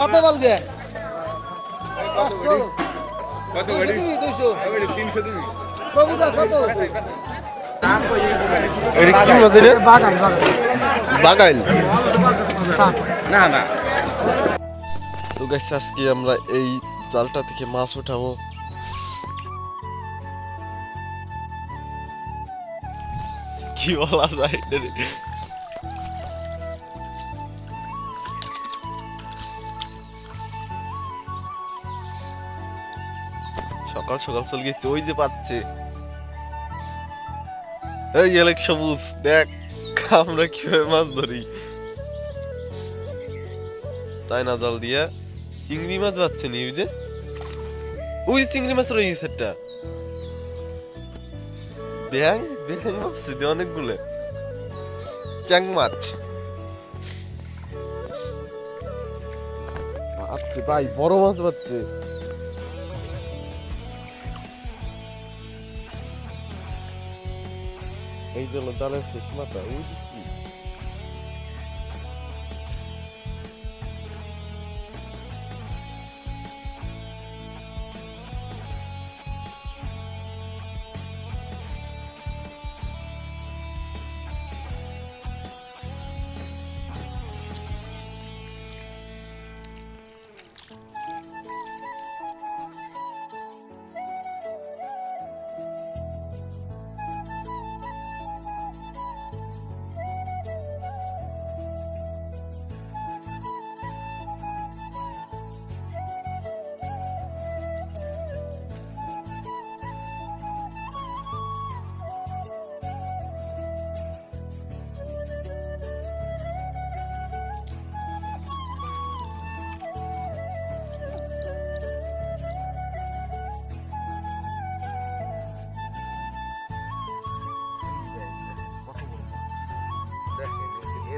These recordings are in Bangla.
কত বলবে? কত গাড়ি দুইশো। গাড়ি তিনশো দিবি। প্রভুদা কত? এটা কি মাছ রে? বাগাইল না না। তো আজকে আমরা এই জালটা থেকে মাছ উঠাবো। কি বলা? সকাল সকাল চলে গেছে ওই যে পাচ্ছে। এই এলেক সবুজ, দেখ, আমরা কীভাবে মাছ ধরি। চায়না জাল দিয়া? চিংড়ি মাছ পাচ্ছে নি, ওই যে? ওই চিংড়ি মাছ রয়ে গেছে একটা ব্যাং ব্যাং মাছ দিয়ে অনেকগুলো। চ্যাং মাছ পাচ্ছে ভাই, বড় মাছ পাচ্ছে এই জন্য জালের শেষ মাথা, ওই কি?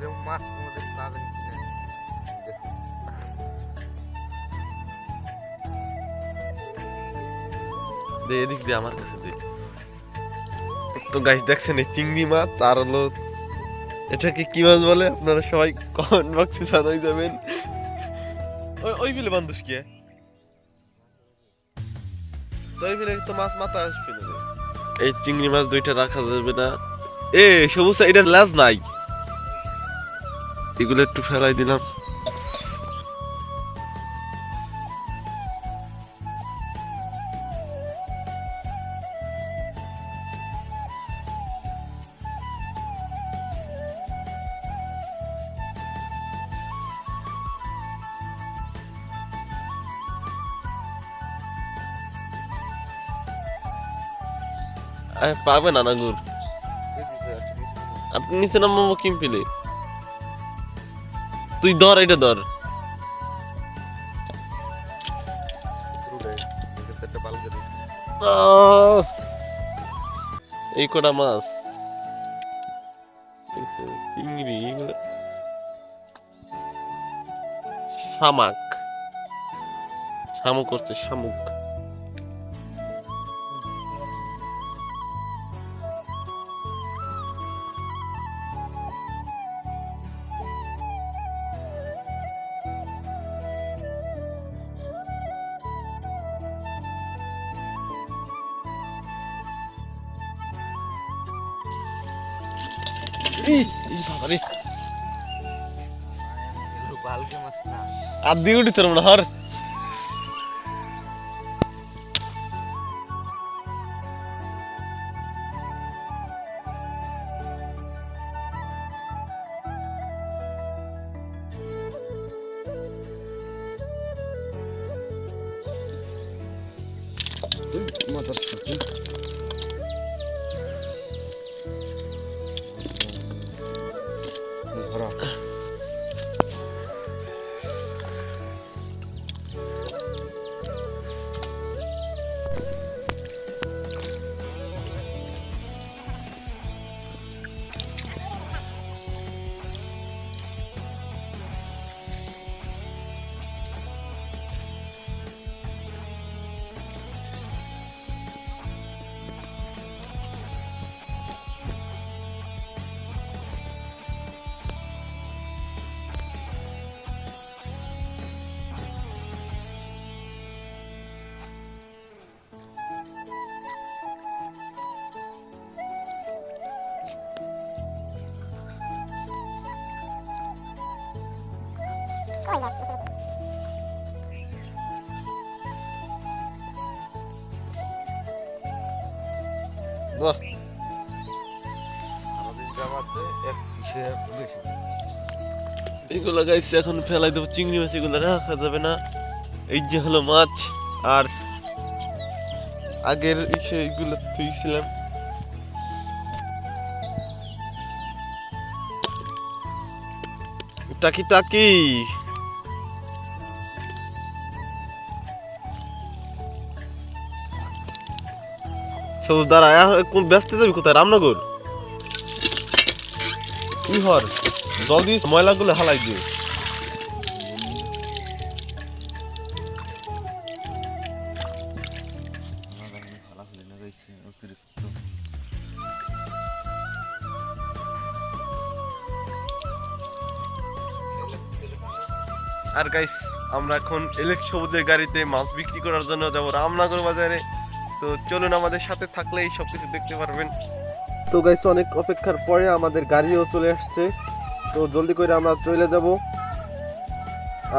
এরকম মাছ কোনোদিন পাবেন এদিক দিয়ে আমার কাছে তো গাছ দেখছেন এই চিংড়ি মাছ আর হলো এটাকে কি মাছ বলে? আপনারা সবাই কমেন্ট বক্সে জানাই যাবেন। ওই ওই ফেলে বান্ধুস কি তো ওই ফেলে তো মাছ মাথা আসবে না। এই চিংড়ি মাছ দুইটা রাখা যাবে না। এ, সবুজ, এটা লাজ নাই। এগুলো একটু ফেলাই দিলাম। পাবে না নাগুর আপনি নিচে নামাবো কিম পেলে তুই ধর এটা ধর। এই কটা মাছ। চিংড়ি শামাক। শামুক করছে শামুক। আদি উঠি তোর মনে হর Motherfucker. বাহ। আমাদের জামাতে এক পিসে বেশি। এগুলো গাইছে এখন ফেলাই দেবো চিংড়ি মাছ এগুলো রাখা যাবে না। এই যে হলো মাছ আর আগের ইসে এগুলো থুইছিলাম টাকি টাকি। শুধু দাঁড়া কোন ব্যস্ত যাবি কোথায়? রামনগর? কি হর? জল দিয়ে ময়লাগুলো হালাই অতিরিক্ত আর গাইস আমরা এখন ইলেক সবুজের গাড়িতে মাছ বিক্রি করার জন্য যাব রামনগর বাজারে। তো চলুন আমাদের সাথে থাকলে এই সব কিছু দেখতে পারবেন। তো গাইস অনেক অপেক্ষার পরে আমাদের গাড়িও চলে আসছে। তো জলদি করে আমরা চলে যাব।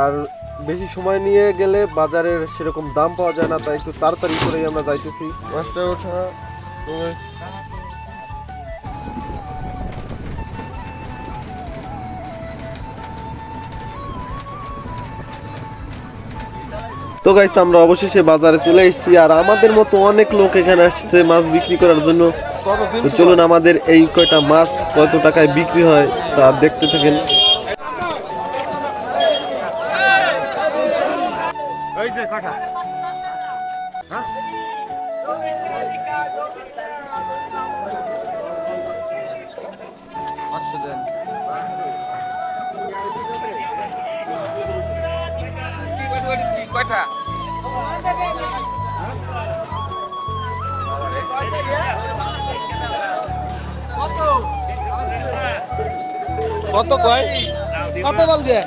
আর বেশি সময় নিয়ে গেলে বাজারের সেরকম দাম পাওয়া যায় না তাই একটু তাড়াতাড়ি করেই আমরা যাইতেছি। মাস্টার ওঠা। তো গাইস আমরা অবশেষে বাজারে চলে এসেছি আর আমাদের মতো অনেক লোক এখানে আসছে মাছ বিক্রি করার জন্য। তো চলুন আমাদের এই কয়টা মাছ কত টাকায় বিক্রি হয় তা দেখতে থাকেন। দেন কয়টা কত কয়? কত বলবে?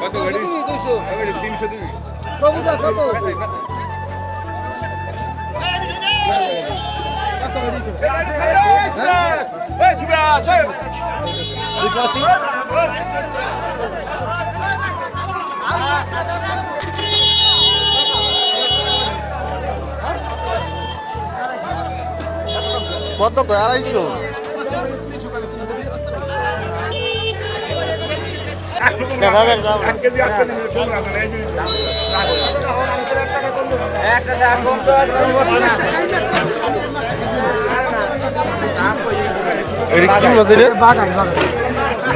কত গাড়ি দুশো তিনশো দিবি। প্রভুদা কত? দুশো আশি। কত কয় আড়াইশো। কি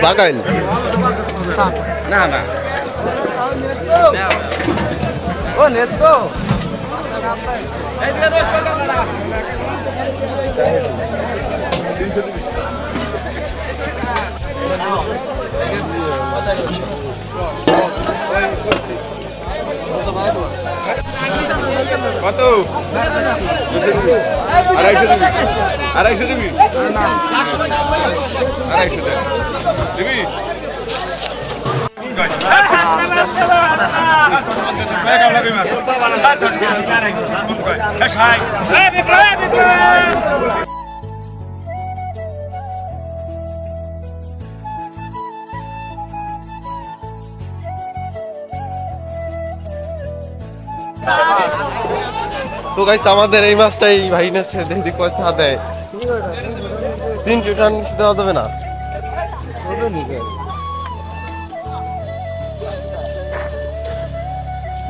বাগাইল না না। ও নেত। তো কত? আড়াইশো দিবি। আড়াইশো দিবি? আড়াইশো দিবি? তো গাইস আমাদের এই মাছটাই ভাই নেছে দেখি টাকা দেয়। তিনশো নিচে দেওয়া যাবে না।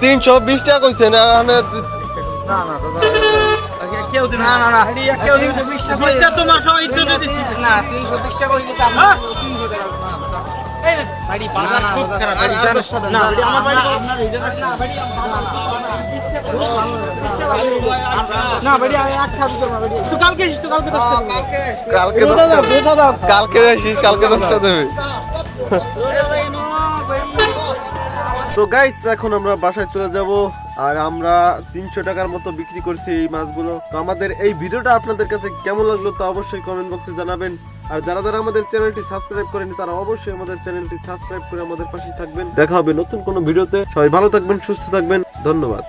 তিনশো বিশ টাকা কইছে না মানে না না দাদা কেউ দিন না, না, না। কেউ দিন বিশটা তোমার সব ইজ্জত দিছি না তিনশো বিশ টাকা হয়ে হ্যাঁ? তিনশো আর- আর আচ্ছা কালকে কালকে কালকে দশটা দেবে তো গাইস এখন আমরা বাসায় চলে যাব আর আমরা তিনশো টাকার মতো বিক্রি করছি এই মাছগুলো। তো আমাদের এই ভিডিওটা আপনাদের কাছে কেমন লাগল তা অবশ্যই কমেন্ট বক্সে জানাবেন। আর যারা যারা আমাদের চ্যানেলটি সাবস্ক্রাইব করেনি তারা অবশ্যই আমাদের চ্যানেলটি সাবস্ক্রাইব করে আমাদের পাশে থাকবেন। দেখা হবে নতুন কোনো ভিডিওতে। সবাই ভালো থাকবেন, সুস্থ থাকবেন। ধন্যবাদ।